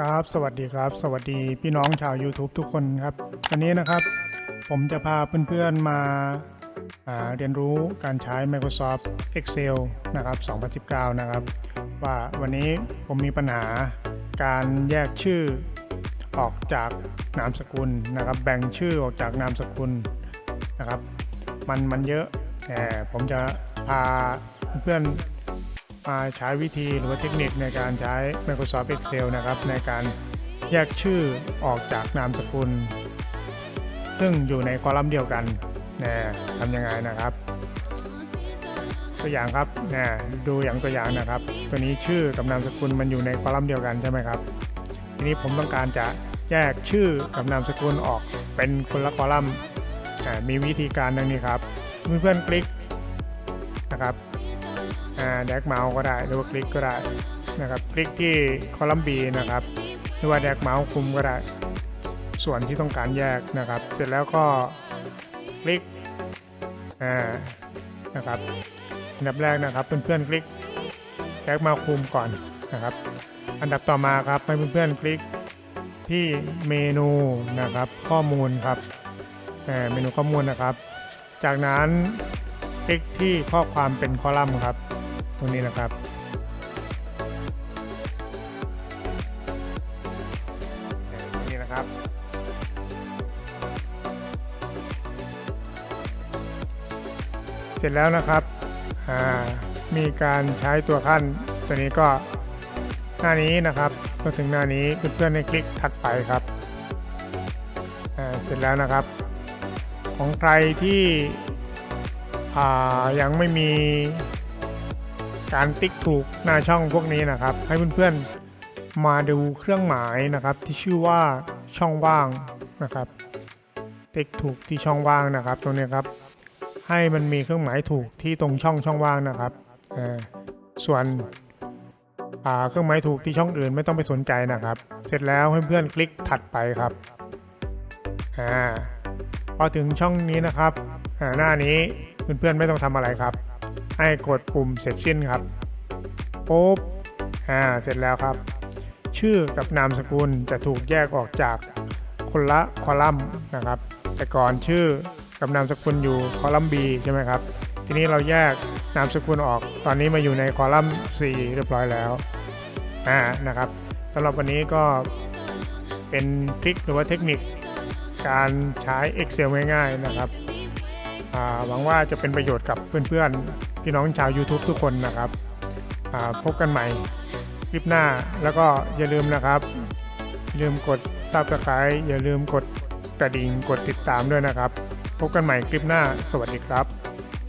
ครับ สวัสดีครับ สวัสดีพี่น้องชาว YouTube ทุกคนครับ วันนี้นะครับ ผมจะพาเพื่อนๆมาาเรียนรู้การใช้ Microsoft Excel นะครับ 2019 นะครับ ว่าวันนี้ผมมีปัญหาการแยกชื่อออกจากนามสกุลนะครับ แบ่งชื่อออกจากนามสกุลนะครับ มันมันเยอะแต่ผมจะพาเพื่อนๆ ใช้วิธีหรือว่าเทคนิคในการใช้ Microsoft Excel นะครับ ในการแยกชื่อออกจากนามสกุล ซึ่งอยู่ในคอลัมน์เดียวกันนะทำยังไงนะครับ ตัวอย่างครับนะดูอย่างตัวอย่างนะครับ ตัวนี้ชื่อกับนามสกุลมันอยู่ในคอลัมน์เดียวกันใช่ไหมครับ ทีนี้ผมต้องการจะแยกชื่อกับนามสกุลออกเป็นคนละคอลัมน์อ่มีวิธีการดังนี้ครับ เพื่อนๆคลิกนะครับ แดกเมาส์ก็ได้หรือว่าคลิกก็ได้นะครับคลิกที่คอลัมน์ B นะครับหรือว่าแดกเมาส์คุมก็ได้ ส่วนที่ต้องการแยกนะครับ เสร็จแล้วก็คลิกนะครับอันดับแรกนะครับเพื่อนๆคลิกแดกเมาส์คุมก่อนนะครับ อันดับต่อมาครับให้เพื่อนๆคลิกที่เมนูนะครับ ข้อมูลครับเมนูข้อมูลนะครับ จากนั้นคลิกที่ข้อความเป็นคอลัมน์ครับ ตรงนี้นะครับตรงนี้นะครับ เสร็จแล้วนะครับอ่ามีการใช้ตัวขั้นตัวนี้ก็หน้านี้นะครับก็ถึงหน้านี้เพื่อนๆให้คลิกถัดไปครับอ่าเสร็จแล้วนะครับ ของใครที่อ่ายังไม่มี การติ๊กถูกหน้าช่องพวกนี้นะครับ ให้เพื่อนๆมาดูเครื่องหมายนะครับ ที่ชื่อว่าช่องว่างนะครับ ติ๊กถูกที่ช่องว่างนะครับ ตรงนี้ครับ ให้มันมีเครื่องหมายถูกที่ตรงช่องช่องว่างนะครับส่วนเครื่องหมายถูกที่ช่องอื่นไม่ต้องไปสนใจนะครับ เสร็จแล้วให้เพื่อนๆคลิกถัดไปครับอพอถึงช่องนี้นะครับหน้านี้เพื่อนๆไม่ต้องทำอะไรครับ ให้กดปุ่มเสร็จสิ้นครับปุ๊บอ่าเสร็จแล้วครับ ชื่อกับนามสกุลจะถูกแยกออกจากคนละคอลัมน์นะครับ แต่ก่อนชื่อกับนามสกุลอยู่คอลัมน์ B ใช่ไหมครับ ทีนี้เราแยกนามสกุลออกตอนนี้มาอยู่ในคอลัมน์ C เรียบร้อยแล้วอ่านะครับสำหรับวันนี้ก็เป็นทริคหรือว่าเทคนิคการใช้ Excel ง่ายๆนะครับอ่าหวังว่าจะเป็นประโยชน์กับเพื่อนๆ พี่น้องชาว YouTube ทุกคนนะครับพบกันใหม่คลิปหน้าแล้วก็อย่าลืมนะครับอย่าลืมกด Subscribe อย่าลืมกดกระดิ่งกดติดตามด้วยนะครับ พบกันใหม่คลิปหน้า สวัสดีครับ